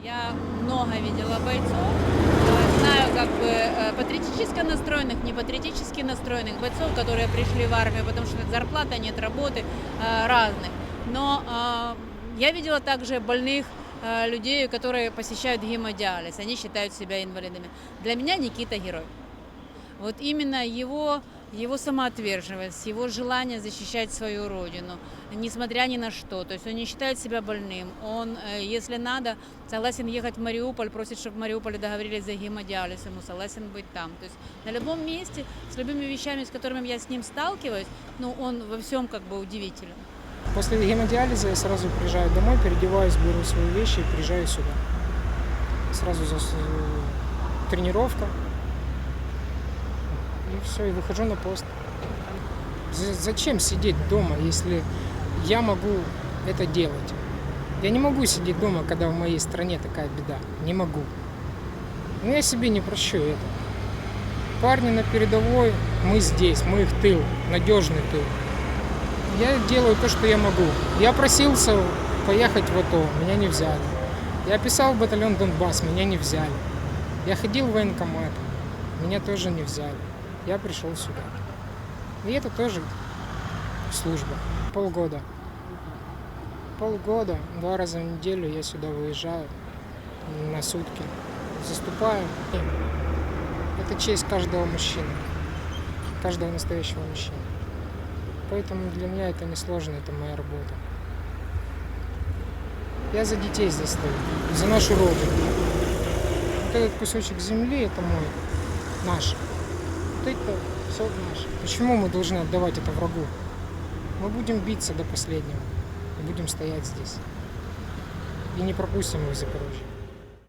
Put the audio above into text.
Я много видела бойцов, знаю как бы э, патриотически настроенных, не патриотически настроенных бойцов, которые пришли в армию, потому что зарплата нет, работы э, разных. Но э, я видела также больных людей, которые посещают гемодиализ, они считают себя инвалидами. Для меня Никита герой. Вот именно его, его самоотверженность, его желание защищать свою родину, несмотря ни на что. То есть он не считает себя больным. Он, э, если надо, согласен ехать в Мариуполь, просит, чтобы в Мариуполе договорились за гемодиализ, ему согласен быть там. То есть на любом месте, с любыми вещами, с которыми я с ним сталкиваюсь, ну, он во всем как бы удивителен. После гемодиализа я сразу приезжаю домой, переодеваюсь, беру свои вещи и приезжаю сюда. Сразу за тренировка. И все, и выхожу на пост. Зачем сидеть дома, если я могу это делать? Я не могу сидеть дома, когда в моей стране такая беда. Не могу. Но я себе не прощу это. Парни на передовой, мы здесь, мы их тыл, надежный тыл. Я делаю то, что я могу. Я просился поехать в АТО, меня не взяли. Я писал в батальон Донбасс, меня не взяли. Я ходил в военкомат, меня тоже не взяли. Я пришел сюда. И это тоже служба. Полгода. Полгода, два раза в неделю я сюда выезжаю на сутки. Заступаю. Это честь каждого мужчины, каждого настоящего мужчины. Поэтому для меня это не сложно, это моя работа. Я за детей здесь стою, за нашу родину. Вот этот кусочек земли это мой, наш. Вот это все наше. Почему мы должны отдавать это врагу? Мы будем биться до последнего и будем стоять здесь. И не пропустим их в Запорожье.